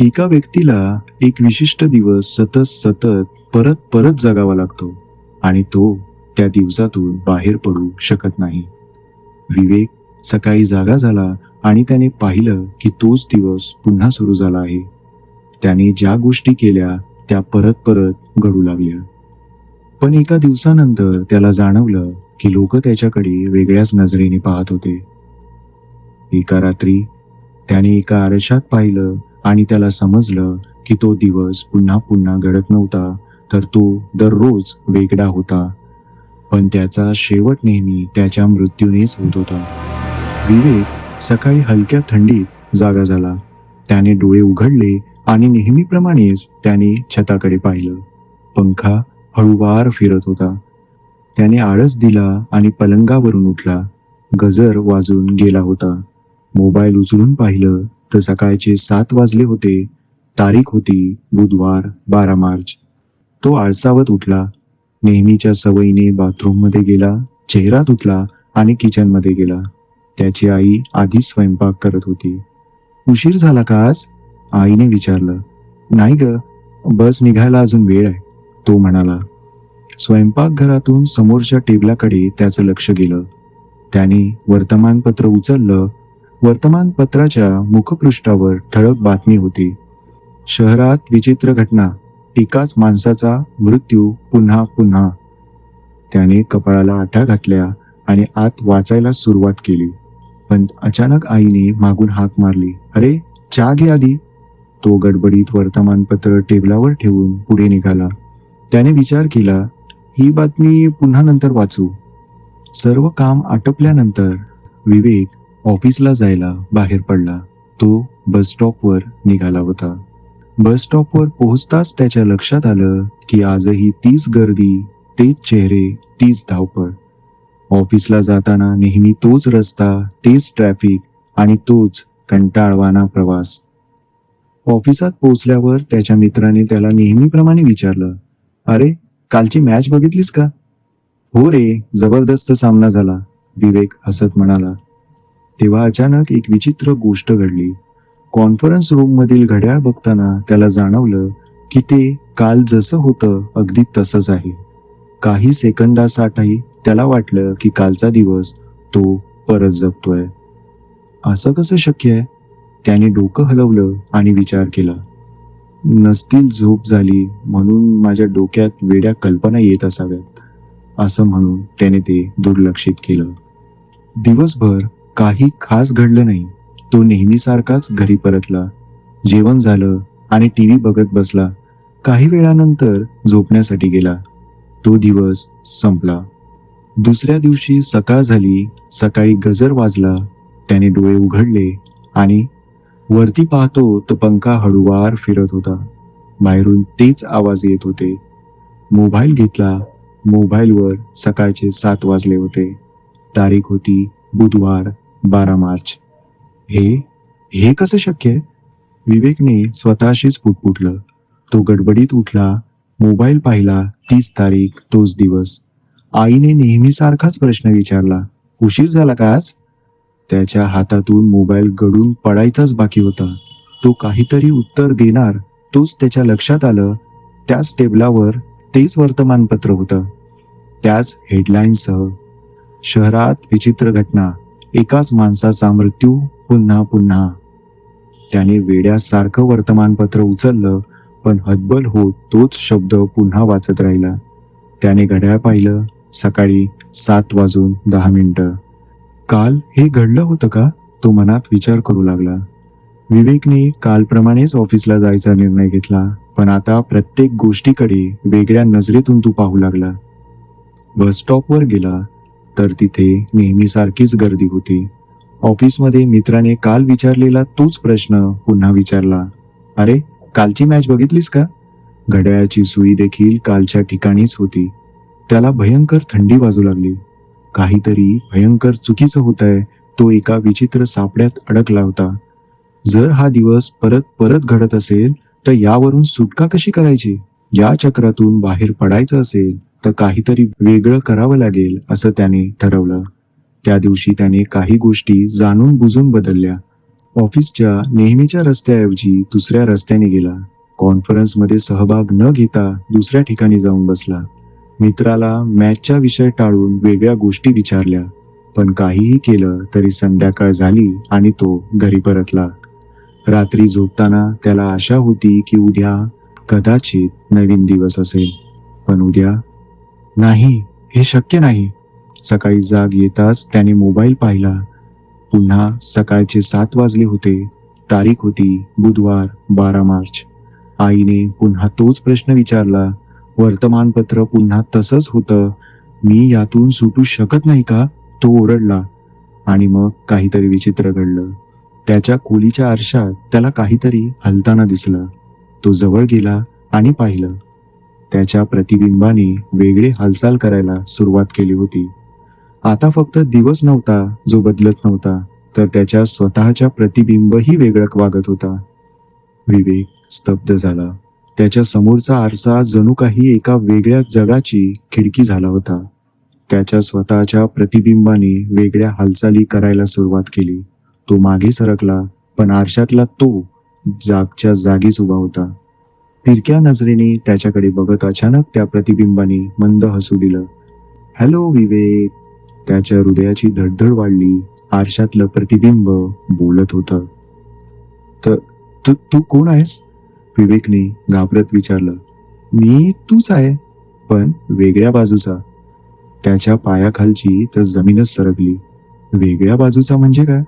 एका व्यक्तीला एक विशिष्ट दिवस सतत सतत परत परत जगावा लागतो आणि तो त्या दिवसातून बाहेर पडू शकत नाही. विवेक सकाळी जागा झाला आणि त्याने पाहिलं की तोच दिवस पुन्हा सुरू झाला आहे. त्याने ज्या गोष्टी केल्या त्या परत परत घडू लागल्या. पण एका दिवसानंतर त्याला जाणवलं की लोक त्याच्याकडे वेगळ्याच नजरेने पाहत होते. एका रात्री त्याने एका आरशात पाहिलं आणि त्याला समजलं की तो दिवस पुन्हा पुन्हा घडत नव्हता तर तो दररोज वेगळा होता. पण त्याचा शेवट नेहमी त्याच्या मृत्यूनेच होत होता. विवेक सकाळी हलक्या थंडीत जागा झाला. त्याने डोळे उघडले आणि नेहमीप्रमाणेच त्याने छताकडे पाहिलं. पंखा हळूवार फिरत होता. त्याने आळस दिला आणि पलंगावरून उठला. गजर वाजून गेला होता. मोबाईल उचलून पाहिलं तर सकाळचे सात वाजले होते. तारीख होती बुधवार बारा मार्च. तो आळसावत उठला. नेहमीच्या सवयीने बाथरूममध्ये गेला चेहरा धुतला आणि किचनमध्ये गेला. त्याची आई आधीच स्वयंपाक करत होती. उशीर झाला का आज? आईने विचारलं. नाही ग बस निघायला अजून वेळ आहे तो म्हणाला. स्वयंपाकघरातून समोरच्या टेबलाकडे त्याचं लक्ष गेलं. त्याने वर्तमानपत्र उचललं वर्तमानपत्राच्या मुखपृष्ठावर ठळक बातमी होती. शहरात विचित्र घटना. एकाच माणसाचा मृत्यू पुन्हा पुन्हा. त्याने कपाळाला आठा घातल्या आणि आत वाचायला सुरुवात केली. पण अचानक आईने मागून हाक मारली. अरे चहा घे आधी. तो गडबडीत वर्तमानपत्र टेबलावर ठेवून पुढे निघाला. त्याने विचार केला ही बातमी पुन्हा नंतर वाचू. सर्व काम आटपल्यानंतर विवेक ऑफिसला जायला बाहेर पडला. तो बस स्टॉपवर निघाला होता. बस स्टॉपवर पोहोचताच त्याच्या लक्षात आलं की आजही तीच गर्दी तेच चेहरे तीच धावपळ. ऑफिसला जाताना नेहमी तोच रस्ता तेच ट्रॅफिक आणि तोच कंटाळवाना प्रवास. ऑफिसात पोहोचल्यावर त्याच्या मित्राने त्याला नेहमीप्रमाणे विचारलं अरे कालची मॅच बघितलीस का? हो रे जबरदस्त सामना झाला विवेक हसत म्हणाला. तेव्हा अचानक एक विचित्र गोष्ट घडली. कॉन्फरन्स रूम मधील घड्याळ बघताना त्याला जाणवलं की ते काल जसं होतं अगदी तसंच आहे. काही सेकंदासाठी त्याला वाटलं की कालचा दिवस तो परत जगतोय. असं कसं शक्य आहे? त्याने डोकं हलवलं आणि विचार केला. नसतील झोप झाली म्हणून माझ्या डोक्यात वेड्या कल्पना येत असाव्यात असं म्हणून त्याने ते दुर्लक्षित केलं. दिवसभर काही खास घडलं नाही. तो नेहमीसारखाच घरी परतला. जेवण झालं आणि टीव्ही बघत बसला. काही वेळानंतर झोपण्यासाठी गेला. तो दिवस संपला. दुसऱ्या दिवशी सकाळ झाली. सकाळी गजर वाजला. त्याने डोळे उघडले आणि वरती पाहतो तो पंखा हळूवार फिरत होता. बाहेरून तेच आवाज येत होते. मोबाईल घेतला. मोबाईलवर सकाळचे सात वाजले होते. तारीख होती बुधवार. बारा मार्च. हे हे कसं शक्य आहे? विवेकने स्वतःशीच पुटपुटलं तो गडबडीत उठला. मोबाईल पाहिला. तीस तारीख तोच दिवस. आईने नेहमीसारखाच प्रश्न विचारला. उशीर झाला का आज? त्याच्या हातातून मोबाईल गडून पडायचाच बाकी होता. तो काहीतरी उत्तर देणार तोच त्याच्या लक्षात आलं. त्याच टेबलावर तेच वर्तमानपत्र होतं. त्याच हेडलाईनसह शहरात विचित्र घटना. एकाच माणसाचा मृत्यू पुन्हा पुन्हा. त्याने वेड्यासारखं वर्तमानपत्र उचललं पण हतबल होत तोच शब्द पुन्हा वाचत राहिला. त्याने घड्याळ पाहिलं सकाळी सात वाजून दहा मिनिटं. काल हे घडलं होतं का? तो मनात विचार करू लागला. विवेकने कालप्रमाणेच ऑफिसला जायचा निर्णय घेतला पण आता प्रत्येक गोष्टीकडे वेगळ्या नजरेतून तू पाहू लागला. बस स्टॉपवर गेला तर तिथे नेहमीसारखीच गर्दी होती. ऑफिसमध्ये मित्राने काल विचारलेला तोच प्रश्न पुन्हा विचारला. अरे कालची मॅच बघितलीस का? घड्याळाची सुई देखील कालच्या ठिकाणीच होती. त्याला भयंकर थंडी वाजू लागली. काहीतरी भयंकर चुकीचं होत आहे तो एका विचित्र सापड्यात अडकला होता. जर हा दिवस परत परत घडत असेल तर यावरून सुटका कशी करायची? या चक्रातून बाहेर पडायचं असेल तर काहीतरी वेगळं करावं लागेल असं त्याने ठरवलं. त्या दिवशी त्याने काही गोष्टी जाणून बुजून बदलल्या. ऑफिसच्या नेहमीच्या रस्त्याऐवजी दुसऱ्या रस्त्याने गेला. कॉन्फरन्समध्ये सहभाग न घेता दुसऱ्या ठिकाणी जाऊन बसला. मित्राला मॅचच्या विषय टाळून वेगळ्या गोष्टी विचारल्या. पण काहीही केलं तरी संध्याकाळ झाली आणि तो घरी परतला. रात्री झोपताना त्याला आशा होती की उद्या कदाचित नवीन दिवस असेल. पण उद्या नाही हे शक्य नाही. सकाळी जाग येताच त्याने मोबाईल पाहिला. पुन्हा सकाळचे सात वाजले होते. तारीख होती बुधवार बारा मार्च. आईने पुन्हा तोच प्रश्न विचारला. वर्तमानपत्र पुन्हा तसंच होतं. मी यातून सुटू शकत नाही का? तो ओरडला. आणि मग काहीतरी विचित्र घडलं. त्याच्या खोलीच्या आरशात त्याला काहीतरी हलताना दिसलं. तो जवळ गेला आणि पाहिलं. त्याच्या प्रतिबिंबाने वेगळे हालचाल करायला सुरुवात केली होती. आता फक्त दिवस नव्हता जो बदलत नव्हता तर त्याच्या स्वतःच्या प्रतिबिंबही वेगळं वागत होता. विवेक स्तब्ध झाला. त्याच्या समोरचा आरसा जणू काही एका वेगळ्या जगाची खिडकी झाला होता. त्याच्या स्वतःच्या प्रतिबिंबाने वेगळ्या हालचाली करायला सुरुवात केली. तो मागे सरकला पण आरशातला तो जागच्या जागीच उभा होता. तिरक्या नजरेने त्याच्याकडे बघत अचानक त्या प्रतिबिंबाने मंद हसू दिलं. हॅलो विवेक. त्याच्या हृदयाची धडधड वाढली. आरशातलं प्रतिबिंब बोलत होतं. तर तू तू कोण आहेस? विवेकने घाबरत विचारलं. मी तूच आहे पण वेगळ्या बाजूचा. त्याच्या पायाखालची तर जमीनच सरकली. वेगळ्या बाजूचा म्हणजे काय?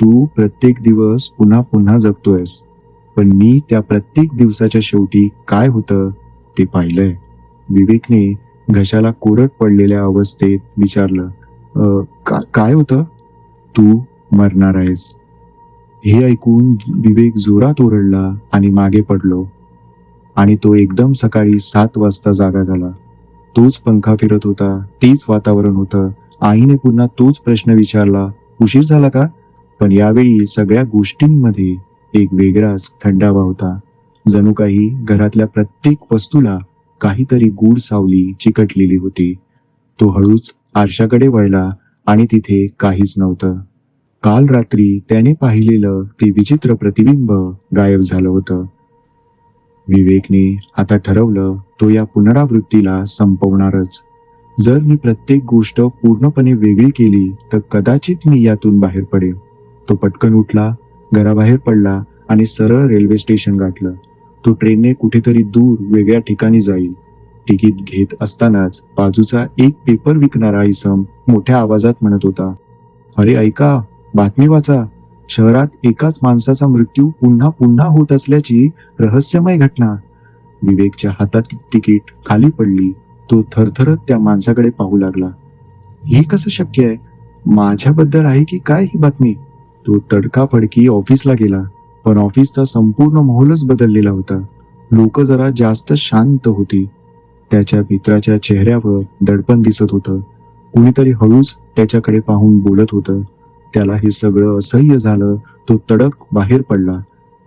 तू प्रत्येक दिवस पुन्हा पुन्हा जगतोयस. पण मी त्या प्रत्येक दिवसाच्या शेवटी काय होतं ते पाहिलंय. विवेकने घशाला कोरट पडलेल्या अवस्थेत विचारलं का- काय होतं? तू मरणार आहेस. हे ऐकून विवेक जोरात ओरडला आणि मागे पडलो. आणि तो एकदम सकाळी सात वाजता जागा झाला. तोच पंखा फिरत होता तेच वातावरण होतं. आईने पुन्हा तोच प्रश्न विचारला उशीर झाला का? पण यावेळी सगळ्या गोष्टींमध्ये एक वेगळाच थंडावा होता. जणू काही घरातल्या प्रत्येक वस्तूला काहीतरी गूढ सावली चिकटलेली होती. तो हळूच आरशाकडे वळला आणि तिथे काहीच नव्हतं. काल रात्री त्याने पाहिलेलं ते विचित्र प्रतिबिंब गायब झालं होतं. विवेकने आता ठरवलं तो या पुनरावृत्तीला संपवणारच. जर मी प्रत्येक गोष्ट पूर्णपणे वेगळी केली तर कदाचित मी यातून बाहेर पडेल तो पटकन उठला घराबाहेर पडला आणि सरळ रेल्वे स्टेशन गाठलं. तो ट्रेनने कुठेतरी दूर वेगळ्या ठिकाणी जाईल. तिकीट घेत असतानाच बाजूचा एक पेपर विकणारा इसम मोठ्या आवाजात म्हणत होता अरे ऐका बातमी वाचा. शहरात एकाच माणसाचा मृत्यू पुन्हा पुन्हा होत असल्याची रहस्यमय घटना. विवेकच्या हातात तिकीट खाली पडली. तो थरथरत त्या माणसाकडे पाहू लागला. हे कसं शक्य आहे? माझ्याबद्दल आहे की काय ही बातमी? तो तडकाफडकी ऑफिसला गेला. पण ऑफिसचा संपूर्ण माहोलच बदललेला होता. लोक जरा जास्त शांत होती. त्याच्या मित्राच्या चेहऱ्यावर दडपण दिसत होतं. कुणीतरी हळूच त्याच्याकडे पाहून बोलत होतं. त्याला हे सगळं असह्य झालं तो तडक बाहेर पडला.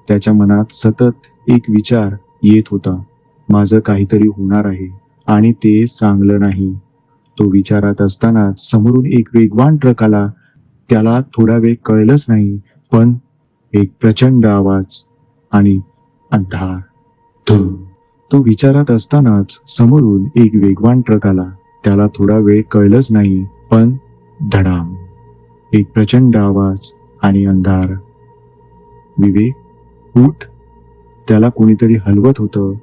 त्याच्या मनात सतत एक विचार येत होता. माझं काहीतरी होणार आहे आणि ते चांगलं नाही. तो विचारात असतानाच समोरून एक वेगवान ट्रक आला. त्याला थोडा वेळ कळलंच नाही पण एक प्रचंड आवाज आणि अंधार. धूम. तो विचारात असतानाच समोरून एक वेगवान ट्रक आला. त्याला थोडा वेळ कळलंच नाही पण धडाम. एक प्रचंड आवाज आणि अंधार. विवेक उठ. त्याला कोणीतरी हलवत होतं.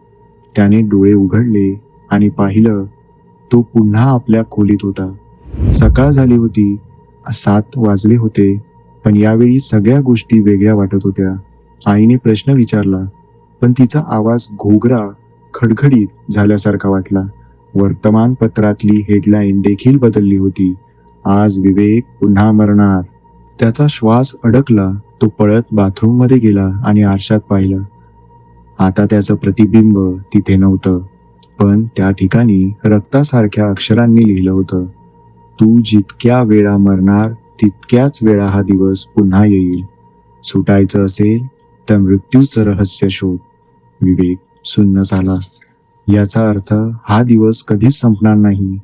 त्याने डोळे उघडले आणि पाहिलं तो पुन्हा आपल्या खोलीत होता. सकाळ झाली होती सात वाजले होते पण यावेळी सगळ्या गोष्टी वेगळ्या वाटत होत्या. आईने प्रश्न विचारला पण तिचा आवाज घोगरा खडखडीत झाल्यासारखा वाटला. वर्तमानपत्रातली हेडलाईन देखील बदलली होती. आज विवेक पुन्हा मरणार. त्याचा श्वास अडकला तो पळत बाथरूममध्ये गेला आणि आरशात पाहिलं. आता त्याचं प्रतिबिंब तिथे नव्हतं पण त्या ठिकाणी रक्तासारख्या अक्षरांनी लिहिलं होतं. तू जितक्या वेळा मरणार तितक्याच वेळा हा दिवस पुन्हा येईल. सुटायचं असेल तर मृत्यूचं रहस्य शोध. विवेक सुन्न झाला. याचा अर्थ हा दिवस कधीच संपणार नाही.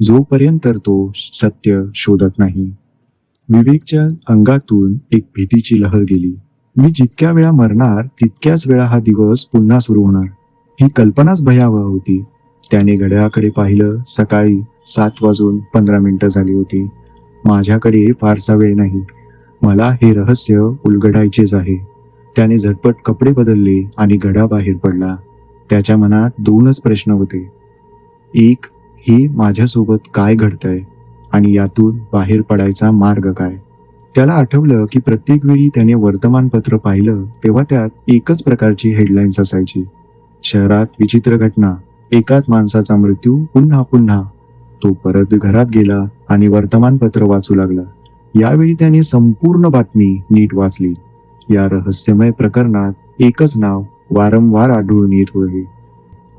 जोपर्यंत तो सत्य शोधत नाही. विवेकच्या अंगातून एक भीतीची लहर गेली. मी जितक्या वेळा मरणार तितक्याच वेळा हा दिवस पुन्हा सुरू होणार. ही कल्पनाच भयावह होती. त्याने घड्याळाकडे पाहिलं सकाळी सात वाजून पंधरा मिनिटं झाली होती. माझ्याकडे फारसा वेळ नाही. मला हे रहस्य उलगडायचेच आहे. त्याने झटपट कपडे बदलले आणि घड्याबाहेर पडला. त्याच्या मनात दोनच प्रश्न होते. एक हे माझ्यासोबत काय घडतंय? आणि यातून बाहेर पडायचा मार्ग काय? त्याला आठवलं की प्रत्येक वेळी त्याने वर्तमानपत्र पाहिलं तेव्हा त्यात एकच प्रकारची हेडलाईन्स असायची. शहरात विचित्र घटना एकाच माणसाचा मृत्यू पुन्हा पुन्हा. तो परत घरात गेला आणि वर्तमानपत्र वाचू लागला. यावेळी त्याने संपूर्ण बातमी नीट वाचली. या रहस्यमय प्रकरणात एकच नाव वारंवार आढळून येत होते.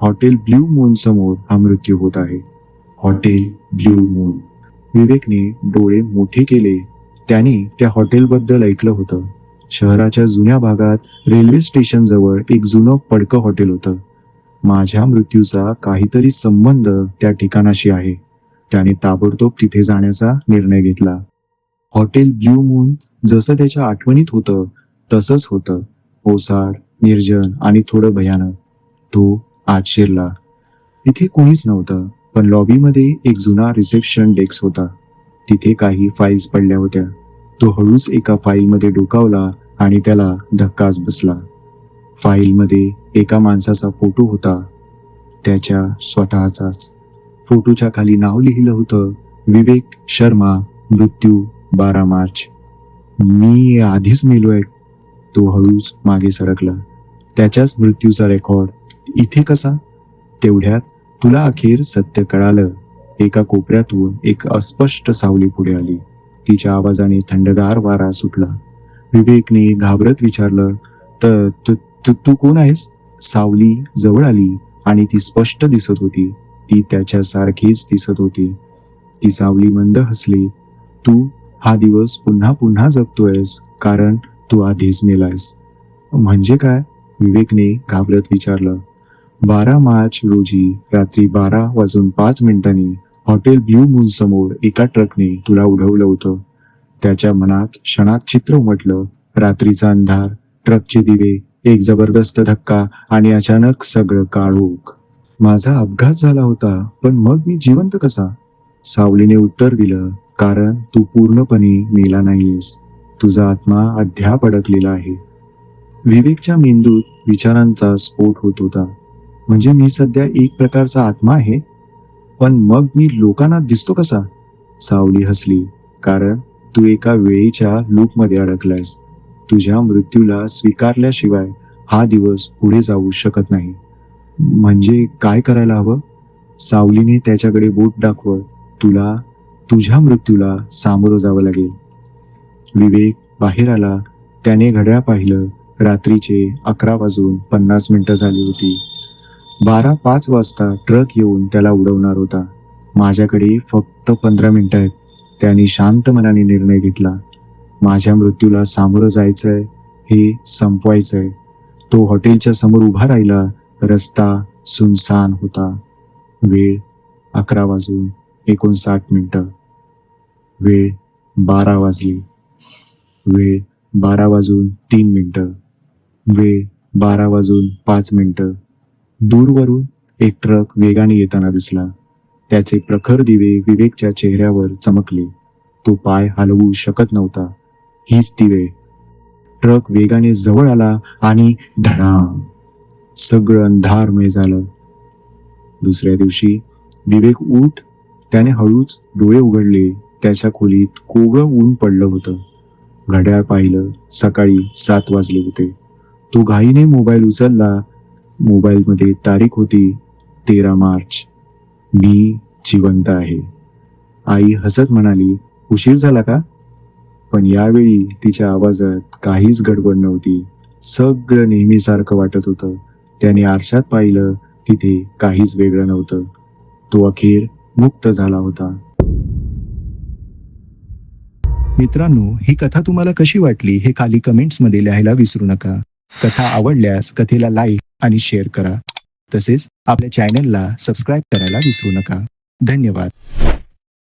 हॉटेल ब्ल्यू मून समोर हा मृत्यू होत आहे. Hotel blue moon. विवेकने डोळे मोठे केले. त्याने त्या हॉटेलबद्दल ऐकलं होतं. शहराच्या जुन्या भागात रेल्वे स्टेशन जवळ एक जुनं पडकं हॉटेल होतं. माझ्या मृत्यूचा काहीतरी संबंध त्या ठिकाणाशी आहे. त्याने ताबडतोब तिथे जाण्याचा निर्णय घेतला. हॉटेल ब्ल्यू मून जसं त्याच्या आठवणीत होतं तसंच होतं. ओसाड निर्जन आणि थोडं भयानक. तो आत शिरला. तिथे कोणीच नव्हतं पण लॉबीमध्ये एक जुना रिसेप्शन डेस्क होता. तिथे काही फाईल्स पडल्या होत्या. तो हळूच एका फाईलमध्ये डोकावला आणि त्याला धक्काच बसला. फाईलमध्ये एका माणसाचा फोटो होता. त्याच्या स्वतःचाच. फोटोच्या खाली नाव लिहिलं होतं विवेक शर्मा मृत्यू बारा मार्च. मी आधीच मेलोय. तो हळूच मागे सरकला. त्याच्याच मृत्यूचा रेकॉर्ड. इथे कसा? तेवढ्यात तुला अखेर सत्य कळालं. एका कोपऱ्यातून एक अस्पष्ट सावली पुढे आली. तिच्या आवाजाने थंडगार वारा सुटला. विवेकने घाबरत विचारलं तर तू- तू कोण आहेस? सावली जवळ आली आणि ती स्पष्ट दिसत होती. ती त्याच्यासारखीच दिसत होती. ती सावली मंद हसली. तू हा दिवस पुन्हा पुन्हा जगतोयस कारण तू आधीच मेलायस. म्हणजे काय? विवेकने घाबरत विचारलं. बारा मार्च रोजी रात्री बारा वाजून पाच मिनिटांनी हॉटेल ब्ल्यू मून समोर एका ट्रकने तुला उडवलं होतं. त्याच्या मनात क्षणात चित्र उमटलं. रात्रीचा अंधार ट्रकचे दिवे एक जबरदस्त धक्का आणि अचानक सगळं काळोख. माझा अपघात झाला होता पण मग मी जिवंत कसा? सावलीने उत्तर दिलं कारण तू पूर्णपणे मेला नाहीयेस तुझा आत्मा अद्याप अडकलेला आहे. विवेकच्या मेंदूत विचारांचा स्फोट होत होता. म्हणजे मी सध्या एक प्रकारचा आत्मा आहे? पण मग मी लोकांना दिसतो कसा? सावली हसली. कारण तू एका वेळेच्या लूपमध्ये अडकलायस. तुझ्या मृत्यूला स्वीकारल्याशिवाय हा दिवस पुढे जाऊ शकत नाही. म्हणजे काय करायला हवं? सावलीने त्याच्याकडे बोट दाखवत तुला तुझ्या मृत्यूला सामोरं जावं लागेल. विवेक बाहेर आला. त्याने घड्याळ पाहिलं. रात्रीचे अकरा वाजून पन्नास मिनिटं झाली होती. बारा पाच वाजता ट्रक येऊन त्याला उडवणार होता. माझ्याकडे फक्त पंधरा मिनिटं आहेत. त्याने शांत मनाने निर्णय घेतला. माझ्या मृत्यूला सामोरं जायचंय हे संपवायचंय. तो हॉटेलच्या समोर उभा राहिला रस्ता सुनसान होता. वेळ अकरा वाजून एकोणसाठ मिनिटं. वेळ बारा वाजली. वेळ बारा वाजून तीन मिनिटं. वेळ बारा वाजून पाच मिनिटं. दूरवरून एक ट्रक वेगाने येताना दिसला. त्याचे प्रखर दिवे विवेकच्या चेहऱ्यावर चमकले. तो पाय हलवू शकत नव्हता. हीच ती वेळ ट्रक वेगाने जवळ आला आणि धडाम. सगळं अंधारमय झालं. दुसऱ्या दिवशी विवेक उठ त्याने हळूच डोळे उघडले. त्याच्या खोलीत कोवळं ऊन पडलं होतं. घड्याळ पाहिलं सकाळी सात वाजले होते. तो घाईने मोबाईल उचलला. मोबाईलमध्ये तारीख होती तेरा मार्च. मी जिवंत आहे. आई हसत म्हणाली उशीर झाला का? पण यावेळी तिच्या आवाजात काहीच गडबड नव्हती. सगळं नेहमीसारखं वाटत होतं. त्याने आरशात पाहिलं तिथे काहीच वेगळं नव्हतं. तो अखेर मुक्त झाला होता. मित्रांनो ही कथा तुम्हाला कशी वाटली हे खाली कमेंट्समध्ये लिहायला विसरू नका. कथा आवडल्यास कथेला लाईक आणि शेअर करा. तसेच आपल्या चॅनलला सबस्क्राईब करायला विसरू नका. धन्यवाद.